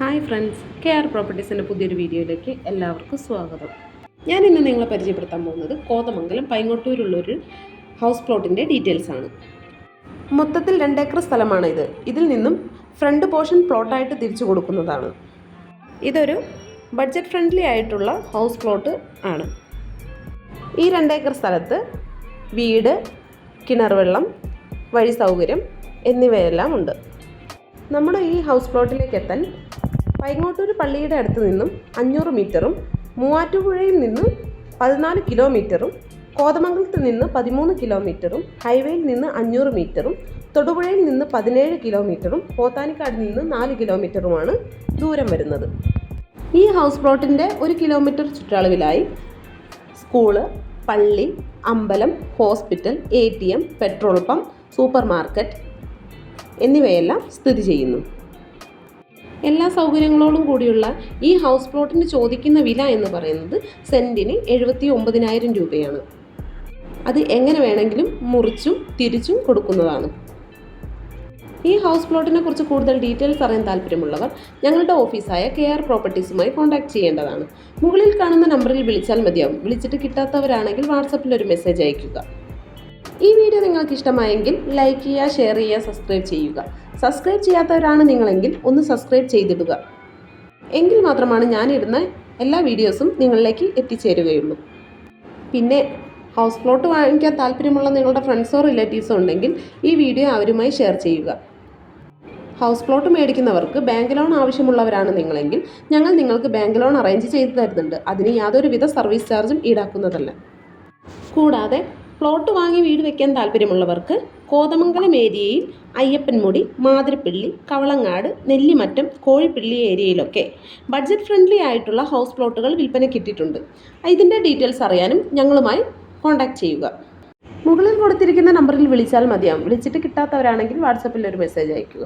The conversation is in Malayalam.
ഹായ് ഫ്രണ്ട്സ് കെ ആർ പ്രോപ്പർട്ടീസിന്റെ പുതിയൊരു വീഡിയോയിലേക്ക് എല്ലാവർക്കും സ്വാഗതം. ഞാൻ ഇന്ന് നിങ്ങളെ പരിചയപ്പെടുത്താൻ പോകുന്നത് കോതമംഗലം പൈങ്ങോട്ടൂരുള്ളൊരു ഹൗസ് പ്ലോട്ടിന്റെ ഡീറ്റെയിൽസ് ആണ്. മൊത്തത്തിൽ രണ്ടേക്കർ സ്ഥലമാണ് ഇത് ഇതിൽ നിന്നും ഫ്രണ്ട് പോർഷൻ പ്ലോട്ടായിട്ട് തിരിച്ചു കൊടുക്കുന്നതാണ്. ഇതൊരു ബഡ്ജറ്റ് ഫ്രണ്ട്ലി ആയിട്ടുള്ള ഹൗസ് പ്ലോട്ട് ആണ്. ഈ രണ്ടേക്കർ സ്ഥലത്ത് വീട് കിണർ വെള്ളം വഴി സൗകര്യം എന്നിവയെല്ലാം ഉണ്ട്. നമ്മുടെ ഈ ഹൗസ് പ്ലോട്ടിലേക്ക് എത്താൻ പൈങ്ങോട്ടൂർ പള്ളിയുടെ അടുത്ത് നിന്നും അഞ്ഞൂറ് മീറ്ററും മൂവാറ്റുപുഴയിൽ നിന്നും പതിനാല് കിലോമീറ്ററും കോതമംഗലത്ത് നിന്ന് പതിമൂന്ന് കിലോമീറ്ററും ഹൈവേയിൽ നിന്ന് അഞ്ഞൂറ് മീറ്ററും തൊടുപുഴയിൽ നിന്ന് പതിനേഴ് കിലോമീറ്ററും പോത്താനിക്കാട് നിന്ന് നാല് കിലോമീറ്ററുമാണ് ദൂരം വരുന്നത്. ഈ ഹൗസ് പ്ലോട്ടിന്റെ ഒരു കിലോമീറ്റർ ചുറ്റളവിലായി സ്കൂൾ പള്ളി അമ്പലം hospital A T M petrol pump super market എന്നിവയെല്ലാം സ്ഥിതി ചെയ്യുന്നു. എല്ലാ സൗകര്യങ്ങളോടും കൂടിയുള്ള ഈ ഹൗസ് പ്ലോട്ടിന് ചോദിക്കുന്ന വില എന്ന് പറയുന്നത് സെന്റിന് എഴുപത്തി ഒമ്പതിനായിരം രൂപയാണ്. അത് എങ്ങനെ വേണമെങ്കിലും മുറിച്ചും തിരിച്ചും കൊടുക്കുന്നതാണ്. ഈ ഹൗസ് പ്ലോട്ടിനെ കുറിച്ച് കൂടുതൽ ഡീറ്റെയിൽസ് അറിയാൻ താല്പര്യമുള്ളവർ ഞങ്ങളുടെ ഓഫീസായ കെ ആർ പ്രോപ്പർട്ടീസുമായി കോൺടാക്ട് ചെയ്യേണ്ടതാണ്. മുകളിൽ കാണുന്ന നമ്പറിൽ വിളിച്ചാൽ മതിയാവും. വിളിച്ചിട്ട് കിട്ടാത്തവരാണെങ്കിൽ വാട്സപ്പിൽ ഒരു മെസ്സേജ് അയയ്ക്കുക. ഈ വീഡിയോ നിങ്ങൾക്ക് ഇഷ്ടമായെങ്കിൽ ലൈക്ക് ചെയ്യുക ഷെയർ ചെയ്യുക സബ്സ്ക്രൈബ് ചെയ്യുക. സബ്സ്ക്രൈബ് ചെയ്യാത്തവരാണ് നിങ്ങളെങ്കിൽ ഒന്ന് സബ്സ്ക്രൈബ് ചെയ്തിടുക. എങ്കിൽ മാത്രമാണ് ഞാനിടുന്ന എല്ലാ വീഡിയോസും നിങ്ങളിലേക്ക് എത്തിച്ചേരുകയുള്ളൂ. പിന്നെ ഹൗസ് പ്ലോട്ട് വാങ്ങിക്കാൻ താല്പര്യമുള്ള നിങ്ങളുടെ ഫ്രണ്ട്സോ റിലേറ്റീവ്സോ ഉണ്ടെങ്കിൽ ഈ വീഡിയോ അവരുമായി ഷെയർ ചെയ്യുക. ഹൗസ് പ്ലോട്ട് മേടിക്കുന്നവർക്ക് ബാങ്ക് ലോൺ ആവശ്യമുള്ളവരാണ് നിങ്ങളെങ്കിൽ ഞങ്ങൾ നിങ്ങൾക്ക് ബാങ്ക് ലോൺ അറേഞ്ച് ചെയ്തു തരുന്നുണ്ട്. അതിന് യാതൊരുവിധ സർവീസ് ചാർജും ഈടാക്കുന്നതല്ല. കൂടാതെ പ്ലോട്ട് വാങ്ങി വീട് വെക്കാൻ താല്പര്യമുള്ളവർക്ക് കോതമംഗലം ഏരിയയിൽ അയ്യപ്പൻമുടി മാതിരപ്പള്ളി കവളങ്ങാട് നെല്ലിമറ്റം കോഴിപ്പള്ളി ഏരിയയിലൊക്കെ ബഡ്ജറ്റ് ഫ്രണ്ട്ലി ആയിട്ടുള്ള ഹൗസ് പ്ലോട്ടുകൾ വിൽപ്പന കിട്ടിയിട്ടുണ്ട്. ഇതിന്റെ ഡീറ്റെയിൽസ് അറിയാനും ഞങ്ങളുമായി കോൺടാക്ട് ചെയ്യുക. മുകളിൽ കൊടുത്തിരിക്കുന്ന നമ്പറിൽ വിളിച്ചാൽ മതിയാവും. വിളിച്ചിട്ട് കിട്ടാത്തവരാണെങ്കിൽ വാട്സപ്പിൽ ഒരു മെസ്സേജ് അയയ്ക്കുക.